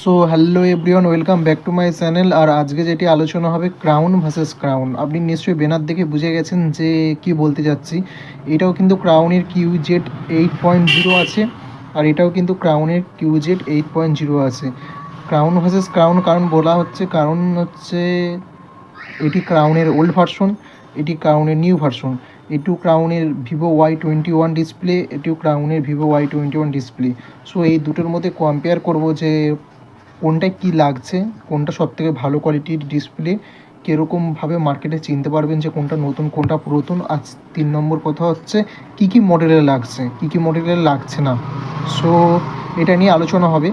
So hello everyone welcome back to my channel আর আজকে যেটি আলোচনা হবে ক্রাউন ভার্সেস ক্রাউন আপনি নিশ্চয়ই বেনার দেখে বুঝে গেছেন যে কি বলতে যাচ্ছি এটাও কিন্তু ক্রাউনের Q Z eight point zero আছে আর এটাও কিন্তু ক্রাউনের Q Z eight point zero আছে। ক্রাউন ভার্সেস ক্রাউন কারণ বলা হচ্ছে, কারণ হচ্ছে এটি ক্রাউনের ওল্ড ভার্সন এটি ক্রাউনের নিউ ভার্সন এটিও ক্রাউনের Vivo Y twenty one display এটিও ক্রাউনের Vivo Y twenty one display so এই দুটোর মধ্যে কম্পেয়ার করব যে কোনটায় কী লাগছে, কোনটা সবথেকে ভালো কোয়ালিটির ডিসপ্লে কীরকমভাবে মার্কেটে চিনতে পারবেন যে কোনটা নতুন, কোনটা পুরাতন। আর তিন নম্বর কথা হচ্ছে, কী কী মডেলের লাগছে, কী কী মডেলের লাগছে না। সো এটা নিয়ে আলোচনা হবে।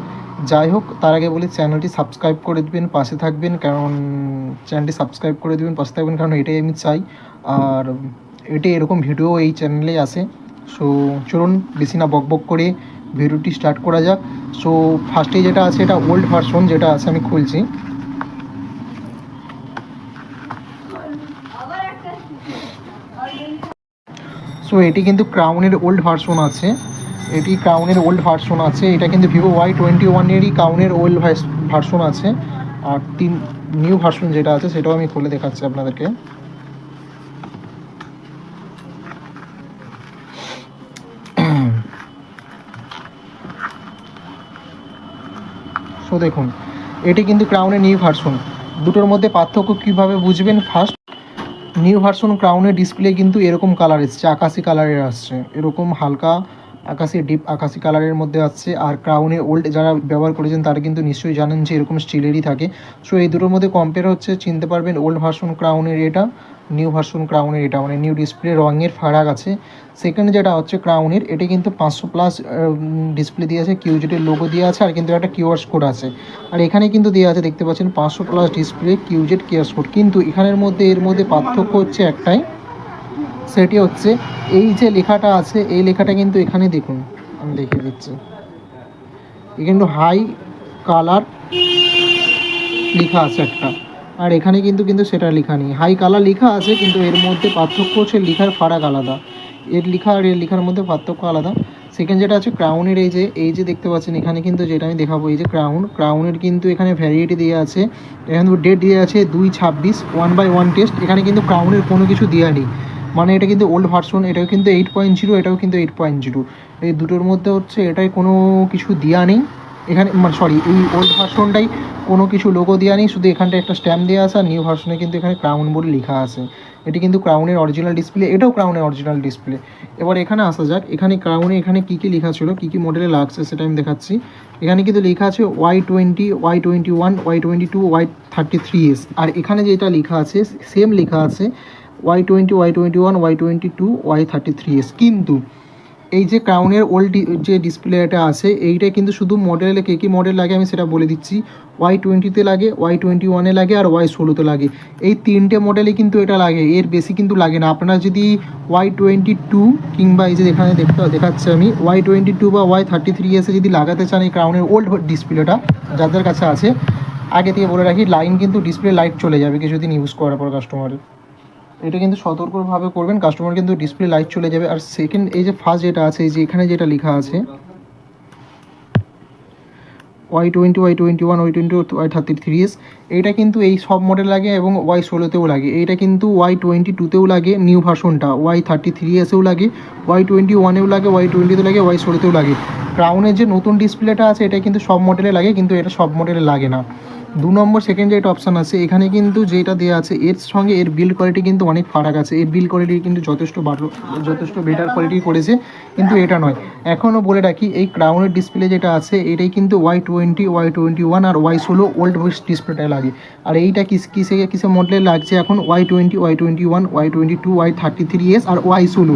যাই হোক, তার আগে বলি চ্যানেলটি সাবস্ক্রাইব করে দেবেন, পাশে থাকবেন, কারণ চ্যানেলটি সাবস্ক্রাইব করে দেবেন, পাশে থাকবেন, কারণ এটাই আমি চাই। আর এটি এরকম ভিডিও এই চ্যানেলে আসে। সো চলুন বেশি না বক বক করে ভিডিওটি স্টার্ট করা যাক। সো ফার্স্টে যেটা আছে, এটা ওল্ড ভার্সন যেটা আছে, আমি খুলছি। সো এটি কিন্তু ক্রাউনের ওল্ড ভার্সন আছে। এটি ক্রাউনের ওল্ড ভার্সন আছে। এটা কিন্তু ভিভো ওয়াই টোয়েন্টি ওয়ানেরই ক্রাউনের ওল্ড ভার্সন আছে। আর তিন নিউ ভার্সন যেটা আছে, সেটাও আমি খুলে দেখাচ্ছি আপনাদেরকে। সো দেখুন। এটি কিন্তু ক্রাউনের নিউ ভার্সন দুটোর মধ্যে পার্থক্য কীভাবে বুঝবেন? ফার্স্ট নিউ ভার্সন ক্রাউনের ডিসপ্লে কিন্তু এরকম কালার এসছে, আকাশি কালারের আসছে। এরকম হালকা আকাশি ডিপ আকাশি কালারের মধ্যে আসছে আর ক্রাউনে ওল্ড যারা ব্যবহার করেছেন তারা কিন্তু নিশ্চয়ই জানেন যে এরকম স্টিলেরই থাকে। সো এই দুটোর মধ্যে কম্পেয়ার হচ্ছে, চিনতে পারবেন ওল্ড ভার্সন ক্রাউনের এটা নিউ ভার্সন ক্রাউনের এটা মানে নিউ ডিসপ্লে রঙের ফারাক আছে। সেকেন্ড যেটা হচ্ছে ক্রাউনের এটি কিন্তু পাঁচশো প্লাস ডিসপ্লে দিয়ে আছে কিউজেটের লোগো দিয়ে আছে, আর কিন্তু একটা কিউআর কোড আছে। আর এখানে কিন্তু দেওয়া আছে, দেখতে পাচ্ছেন, পাঁচশো plus display QZ QR code কিন্তু এখানের মধ্যে, এর মধ্যে পার্থক্য হচ্ছে একটাই সেটি হচ্ছে, এই যে লেখাটা আছে, এই লেখাটা কিন্তু এখানে দেখুন, আমি দেখিয়ে দিচ্ছি। কিন্তু হাই কালার লেখা আছে একটা। আর এখানে কিন্তু কিন্তু সেটা লেখা নেই। হাই কালার লেখা আছে, কিন্তু এর মধ্যে পার্থক্য হচ্ছে লেখার ফারাক আলাদা। এর লেখা আর এর লেখার মধ্যে পার্থক্য আলাদা। সেকেন্ড যেটা আছে ক্রাউনের এই যে এই যে দেখতে পাচ্ছেন, এখানে কিন্তু যেটা আমি দেখাবো, এই যে ক্রাউন ক্রাউনের কিন্তু এখানে ভ্যারিয়েটি দেওয়া আছে। এখানে ডেট দেওয়া আছে দুই ছাব্বিশ ওয়ান বাই ওয়ান টেস্ট এখানে কিন্তু ক্রাউনের কোনো কিছু দেওয়া নেই। মানে এটা কিন্তু ওল্ড ভার্সন এটাও কিন্তু এইট পয়েন্ট জিরো এটাও কিন্তু এইট পয়েন্ট জিরো এই দুটোর মধ্যে হচ্ছে এটাই কোনো কিছু দেওয়া নেই। এখানে মানে সরি এই ওল্ড ভার্সনটাই কোনো কিছু লোগো দেওয়া নেই, শুধু এখানটা একটা স্ট্যাম্প দেওয়া আছে আর নিউ ভার্সনে কিন্তু এখানে ক্রাউন বলে লেখা আছে। এটি কিন্তু ক্রাউনের অরিজিনাল ডিসপ্লে এটাও ক্রাউনের অরিজিনাল ডিসপ্লে এবার এখানে আসা যাক, এখানে ক্রাউনে এখানে কী কী লেখা ছিল, কী কী মডেলে লাগছে সেটা আমি দেখাচ্ছি। এখানে কিন্তু লেখা আছে Y twenty Y twenty one Y twenty two Y thirty three S আর এখানে যেটা লেখা আছে সেম লেখা আছে Y twenty Y twenty one Y twenty two Y thirty three S কিন্তু এই যে ক্রাউনের ওল্ড যে ডিসপ্লেটা আছে এইটা কিন্তু শুধু মডেলে কে কী মডেল লাগে আমি সেটা বলে দিচ্ছি। ওয়াই টোয়েন্টিতে লাগে ওয়াই টোয়েন্টি ওয়ানে লাগে, আর ওয়াই ষোলোতে লাগে। এই তিনটে মডেলে কিন্তু এটা লাগে, এর বেশি কিন্তু লাগে না। আপনারা যদি ওয়াই টোয়েন্টি টু কিংবা এই যে এখানে দেখতে দেখাচ্ছে আমি ওয়াই টোয়েন্টি টু বা ওয়াই থার্টি থ্রি এসে যদি লাগাতে চান এই ক্রাউনের ওল্ড ডিসপ্লেটা যাদের কাছে আছে, আগে থেকে বলে রাখি লাইন কিন্তু ডিসপ্লে লাইট চলে যাবে কিছুদিন ইউজ করার পর কাস্টমারের এটা কিন্তু সতর্কভাবে করবেন। কাস্টমার কিন্তু ডিসপ্লে লাইট চলে যাবে। আর সেকেন্ড এই যে ফার্স্ট যেটা আছে, এই যে এখানে যেটা লেখা আছে Y twenty Y twenty one Y twenty Y thirty three S এইটা কিন্তু এই সব মডেল লাগে এবং ওয়াই ষোলোতেও লাগে। এইটা কিন্তু ওয়াই টোয়েন্টি টুতেও লাগে নিউ ভার্সনটা ওয়াই থার্টি থ্রি এসেও লাগে ওয়াই টোয়েন্টি ওয়ানেও লাগে ওয়াই টোয়েন্টিতে লাগে ওয়াই ষোলোতেও লাগে। ক্রাউনের যে নতুন ডিসপ্লেটা আছে, এটা কিন্তু সব মডেলে লাগে, কিন্তু এটা সব মডেলে লাগে না। দু নম্বর সেকেন্ড যে যেটা অপশান আছে, এখানে কিন্তু যেটা দেওয়া আছে, এর সঙ্গে এর বিল্ড কোয়ালিটি কিন্তু অনেক ফারাক আছে। এর বিল্ড কোয়ালিটি কিন্তু যথেষ্ট ভালো যথেষ্ট বেটার কোয়ালিটি করেছে, কিন্তু এটা নয়। এখনও বলে রাখি, এই ক্রাউনের ডিসপ্লে যেটা আছে, এটাই কিন্তু Y twenty Y twenty one আর ওয়াই ষোলো ওল্ড ভয়েস ডিসপ্লেটা লাগে। আর এইটা কিস, কিসে কিসে মডেলে লাগছে এখন? Y twenty Y twenty one Y twenty two Y thirty three S আর ওয়াই ষোলো।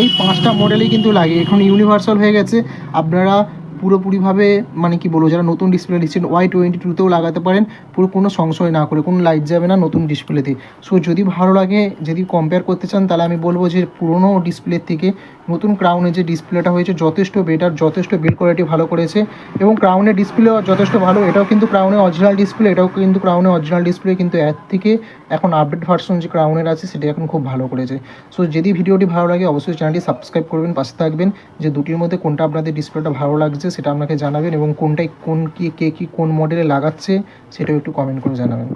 এই পাঁচটা মডেলেই কিন্তু লাগে। এখন ইউনিভার্সাল হয়ে গেছে। আপনারা পুরোপুরিভাবে মানে কি বলব, যারা নতুন ডিসপ্লে নিচ্ছেন ওয়াই টোয়েন্টি টুতেও লাগাতে পারেন, পুরো কোনো সংশয় না করে, কোনো লাইট যাবে না নতুন ডিসপ্লেতে সো যদি ভালো লাগে, যদি কম্পেয়ার করতে চান, তাহলে আমি বলব যে পুরোনো ডিসপ্লের থেকে নতুন ক্রাউনের যে ডিসপ্লেটা হয়েছে, যথেষ্ট বেটার যথেষ্ট বিল্ড কোয়ালিটি ভালো করেছে। এবং ক্রাউনের ডিসপ্লেও যথেষ্ট ভালো, এটাও কিন্তু ক্রাউনের অরিজিনাল ডিসপ্লে এটাও কিন্তু ক্রাউনের অরিজিনাল ডিসপ্লে কিন্তু এর থেকে এখন আপডেট ভার্সন যে ক্রাউনের আছে, সেটা এখন খুব ভালো করেছে। সো যদি ভিডিওটি ভালো লাগে, অবশ্যই চ্যানেলটি সাবস্ক্রাইব করবেন, পাশে থাকবেন, যে দুটির মধ্যে কোনটা আপনাদের ডিসপ্লেটা ভালো লাগছে সেটা আপনাকে জানাবেন এবং কোনটাই কোন কী, কে কী কোন মডেলে লাগাচ্ছে সেটাও একটু কমেন্ট করে জানাবেন।